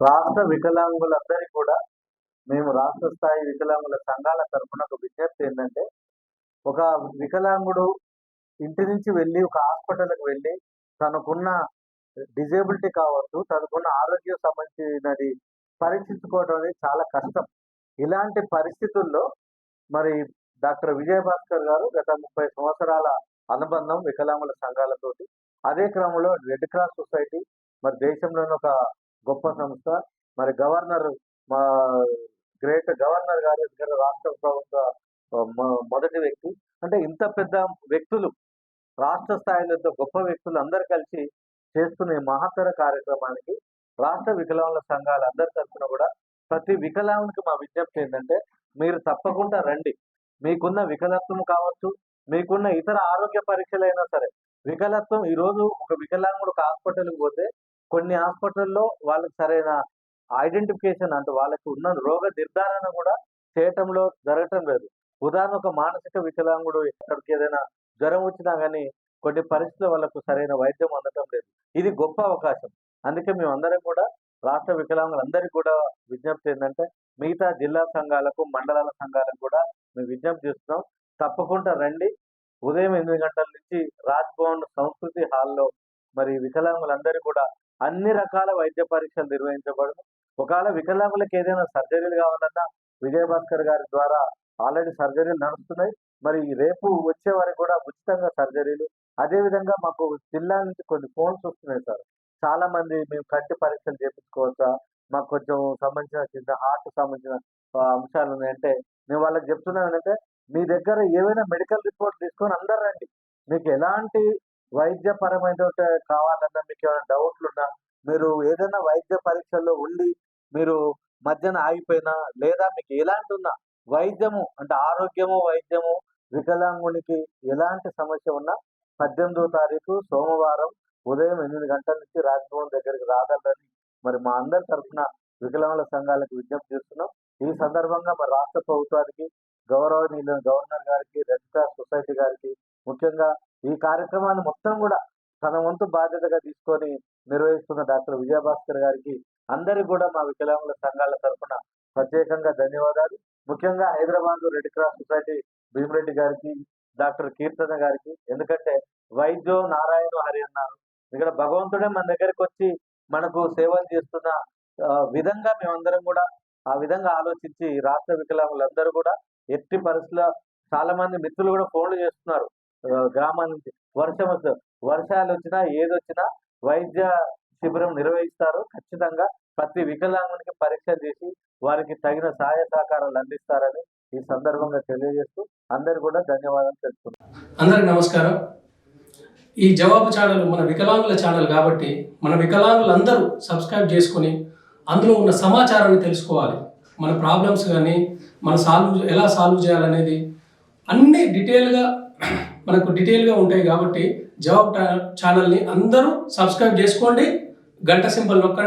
రాష్ట్ర వికలాంగులందరికీ కూడా మేము రాష్ట్ర స్థాయి వికలాంగుల సంఘాల తరఫున ఒక విజ్ఞప్తి ఏంటంటే ఒక వికలాంగుడు ఇంటి నుంచి వెళ్ళి ఒక హాస్పిటల్కి వెళ్ళి తనకున్న డిజేబిలిటీ కావచ్చు తనకున్న ఆరోగ్యం సంబంధించినది పరీక్షించుకోవడం అనేది చాలా కష్టం. ఇలాంటి పరిస్థితుల్లో మరి డాక్టర్ విజయభాస్కర్ గారు గత ముప్పై సంవత్సరాల అనుబంధం వికలాంగుల సంఘాలతోటి అదే క్రమంలో రెడ్ క్రాస్ సొసైటీ మరి దేశంలోని ఒక గొప్ప సంస్థ. మరి గవర్నర్ మా గ్రేట్ గవర్నర్ గారు దగ్గర రాష్ట్ర ప్రభుత్వ మొదటి వ్యక్తి. అంటే ఇంత పెద్ద వ్యక్తులు రాష్ట్ర స్థాయిలో గొప్ప వ్యక్తులు అందరు కలిసి చేస్తున్న మహత్తర కార్యక్రమానికి రాష్ట్ర వికలాంగుల సంఘాలు అందరి తరఫున కూడా ప్రతి వికలాంగునికి మా విజ్ఞప్తి ఏంటంటే మీరు తప్పకుండా రండి. మీకున్న వికలత్వం కావచ్చు మీకున్న ఇతర ఆరోగ్య పరీక్షలైనా సరే వికలత్వం ఈరోజు ఒక వికలాంగుడు ఒక హాస్పిటల్కి పోతే కొన్ని హాస్పిటల్లో వాళ్ళకి సరైన ఐడెంటిఫికేషన్ అంటే వాళ్ళకి ఉన్న రోగ నిర్ధారణ కూడా చేయటంలో జరగటం లేదు. ఉదాహరణ ఒక మానసిక వికలాంగుడు ఎక్కడికి ఏదైనా జ్వరం వచ్చినా కానీ కొన్ని పరిస్థితుల్లో వాళ్ళకు సరైన వైద్యం అందటం లేదు. ఇది గొప్ప అవకాశం. అందుకే మేము అందరం కూడా రాష్ట్ర వికలాంగులందరికీ కూడా విజ్ఞప్తి ఏంటంటే మిగతా జిల్లా సంఘాలకు మండలాల సంఘాలకు కూడా మేము విజ్ఞప్తి చేస్తున్నాం. తప్పకుండా రండి. ఉదయం ఎనిమిది గంటల నుంచి రాజ్ భవన్ సంస్కృతి హాల్లో మరి వికలాంగులందరూ కూడా అన్ని రకాల వైద్య పరీక్షలు నిర్వహించబడును. ఒకవేళ వికలాంగులకు ఏదైనా సర్జరీలు కావాలన్నా విజయభాస్కర్ గారి ద్వారా ఆల్రెడీ సర్జరీలు నడుస్తున్నాయి. మరి రేపు వచ్చే వరకు కూడా ఉచితంగా సర్జరీలు. అదేవిధంగా మాకు జిల్లా నుంచి కొన్ని ఫోన్స్ వస్తున్నాయి సార్. చాలా మంది మేము కంటి పరీక్షలు చేయించుకోవచ్చా మాకు కొంచెం సంబంధించిన చిన్న హార్ట్ సంబంధించిన అంశాలు ఉన్నాయంటే మేము వాళ్ళకి చెప్తున్నాను ఏంటంటే మీ దగ్గర ఏవైనా మెడికల్ రిపోర్ట్ తీసుకొని అందరు రండి. మీకు ఎలాంటి వైద్యపరమైన కావాలన్నా మీకు ఏమైనా డౌట్లు ఉన్నా మీరు ఏదైనా వైద్య పరీక్షల్లో ఉండి మీరు మధ్యన ఆగిపోయినా లేదా మీకు ఎలాంటి ఉన్నా వైద్యము అంటే ఆరోగ్యము వైద్యము వికలాంగునికి ఎలాంటి సమస్య ఉన్నా పద్దెనిమిదో తారీఖు సోమవారం ఉదయం ఎనిమిది గంటల నుంచి రాజ్భవన్ దగ్గరికి రాగలరని మరి మా అందరి తరఫున వికలాంగుల సంఘాలకు విజ్ఞప్తి చేస్తున్నాం. ఈ సందర్భంగా మరి రాష్ట్ర ప్రభుత్వానికి గౌరవనీయులు గవర్నర్ గారికి రెడ్ క్రాస్ సొసైటీ గారికి ముఖ్యంగా ఈ కార్యక్రమాన్ని మొత్తం కూడా తన వంతు బాధ్యతగా తీసుకొని నిర్వహిస్తున్న డాక్టర్ విజయభాస్కర్ గారికి అందరికి కూడా మా వికలాంగుల సంఘాల తరఫున ప్రత్యేకంగా ధన్యవాదాలు. ముఖ్యంగా Hyderabad red cross society Bhimireddy గారికి డాక్టర్ కీర్తన గారికి ఎందుకంటే వైద్యో నారాయణ హరి అన్నారు. ఇక్కడ భగవంతుడే మన దగ్గరికి వచ్చి మనకు సేవలు చేస్తున్న విధంగా మేమందరం కూడా ఆ విధంగా ఆలోచించి రాష్ట్ర వికలాంగులందరూ కూడా ఎట్టి పరిస్థితుల్లో చాలా మంది మిత్రులు కూడా ఫోన్లు చేస్తున్నారు. గ్రామానికి గ్రామాల నుంచి వర్షం వర్షాలు వచ్చినా ఏదొచ్చినా వైద్య శిబిరం నిర్వహిస్తారు. ఖచ్చితంగా ప్రతి వికలాంగునికి పరీక్ష చేసి వారికి తగిన సహాయ సహకారాలు అందిస్తారని ఈ సందర్భంగా తెలియజేస్తూ అందరు కూడా ధన్యవాదాలు తెలుపుతున్నాను. అందరికి నమస్కారం. ఈ జవాబు ఛానల్ మన వికలాంగుల ఛానల్ కాబట్టి మన వికలాంగులందరూ సబ్స్క్రైబ్ చేసుకొని అందులో ఉన్న సమాచారాన్ని తెలుసుకోవాలి. మన ప్రాబ్లమ్స్ కానీ మన సాల్వ్ ఎలా సాల్వ్ చేయాలనేది అన్ని డీటెయిల్గా మనకు డీటెయిల్గా ఉంటాయి కాబట్టి జవాబ్ ఛానల్ని అందరూ సబ్స్క్రైబ్ చేసుకోండి. గంట సింబల్ నొక్కండి.